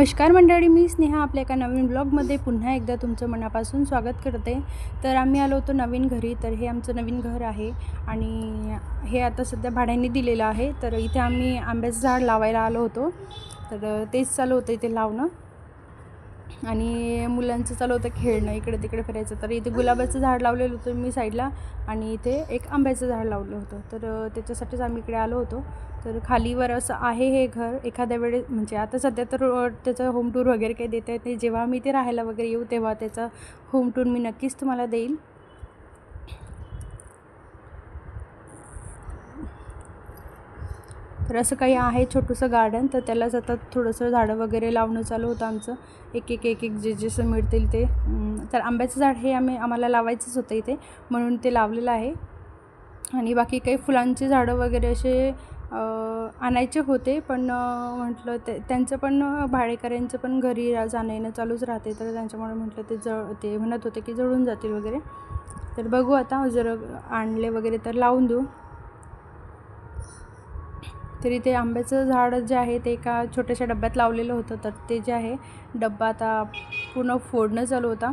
नमस्कार मंडळी मी स्नेहा आपल्या एका नवीन ब्लॉगमध्ये पुन्हा एकदा तुमचं मनापासून स्वागत करते. तर आम्ही आलो होतो नवीन घरी तर हे आमचं नवीन घर आहे आणि हे आता सध्या भाड्याने दिलेलं आहे. तर इथे आम्ही आंब्याचं झाड लावायला आलो होतो. तर तेच चालू होतं इथे लावणं. आणि मुलांचं चालू होतं खेळणं इकडे तिकडे फिरायचं. तर इथे गुलाबाचं झाड लावलेलं होतं मी साईडला आणि इथे एक आंब्याचं झाड लावलं होतं. तर त्याच्यासाठीच आम्ही इकडे आलो होतो. तर खालीवर असं आहे हे घर. एखाद्या वेळेस म्हणजे आता सध्या तर त्याचं होम टूर वगैरे काही देता येत नाही. जेव्हा मी ते राहायला वगैरे येऊ तेव्हा त्याचा होम टूर मी नक्कीच तुम्हाला देईल. तर असं काही आहे छोटंसं गार्डन तर त्यालाच आता थोडंसं झाडं वगैरे लावणं चालू होतं आमचं. एक एक एक एक जे जसं मिळतील ते. तर आंब्याचं झाड हे आम्ही आम्हाला लावायचंच होतं इथे म्हणून ते लावलेलं आहे. आणि बाकी काही फुलांची झाडं वगैरे असे आणायचे होते पण म्हटलं ते त्यांचं पण भाडेकऱ्यांचं पण घरी रा- जाणं येणं चालूच राहते तर त्यांच्यामुळे म्हटलं ते जळ ते म्हणत होते की जळून जातील वगैरे. तर बघू आता जर आणले वगैरे तर लावून देऊ. तरी ते आंब्याचं झाड जे आहे ते एका छोट्याशा डब्यात लावलेलं होतं तर ते जे आहे डब्बा आता पूर्ण फोडणं चालू होता.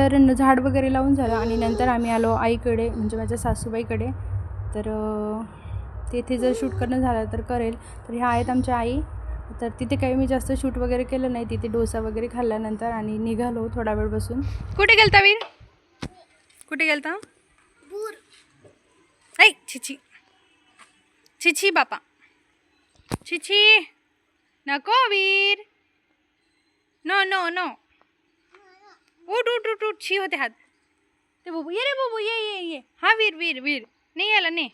तर झाड वगैरे लावून झालं आणि नंतर आम्ही आलो आईकडे म्हणजे माझ्या सासूबाईकडे. तर तिथे जर शूट करणं झालं तर करेल. तर ह्या आहेत आमच्या आई. तर तिथे काही मी जास्त शूट वगैरे केलं नाही. तिथे डोसा वगैरे खाल्ल्यानंतर आणि निघालो थोडा वेळ बसून. कुठे गेलता वीर कुठे गेलता? ऐ छिची छिची बापा. छिची नको वीर. नो नो नो उठ उठ उठ उठ शी होते हात. ते बाबू ये रे बाबू ये ये ये. हा वीर वीर वीर. नाही आला ने.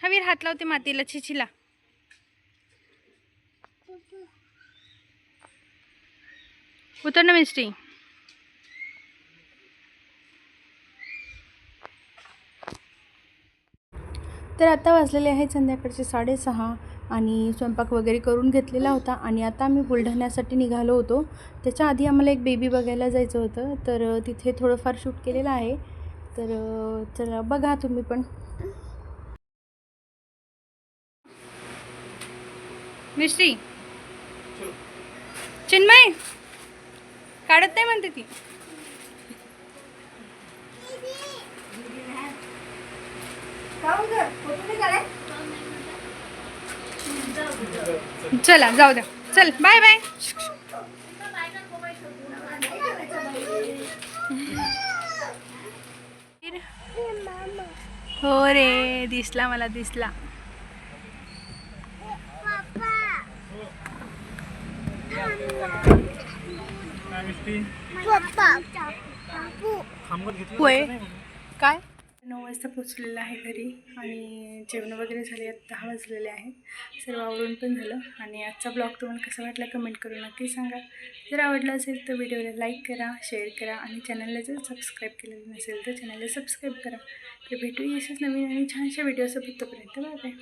हा वीर हात लावते मातीला छिछीला. उतर ना मिस्टी तर आता वाजलेले आहेत संध्याकाळचे साडेसहा आणि स्वयंपाक वगैरे करून घेतलेला होता आणि आता आम्ही बुलढाण्यासाठी निघालो होतो. त्याच्या आधी आम्हाला एक बेबी बघायला जायचं होतं तर तिथे थोडंफार शूट केलेलं आहे. तर चला बघा तुम्ही पण. मिस्ट्री चिन्मय. काढत नाही म्हणते ती. चला जाऊ द्या. चल बाय बाय. हो रे दिसला मला दिसला. होय. काय? नऊ वाजता पोचलेलं आहे घरी आणि जेवण वगैरे झाले आहेत दहा वाजलेले आहेत. सर्व आवरून पण झालं आणि आजचा ब्लॉग तुम्हाला कसा वाटला कमेंट करून नक्की सांगा. जर आवडला असेल तर व्हिडिओला लाईक करा शेअर करा आणि चॅनलला जर सबस्क्राईब केलेलं नसेल तर चॅनलला सबस्क्राईब करा. तर भेटूया अशाच नवीन आणि छानशा व्हिडिओसोबत तोपर्यंत बाय बाय.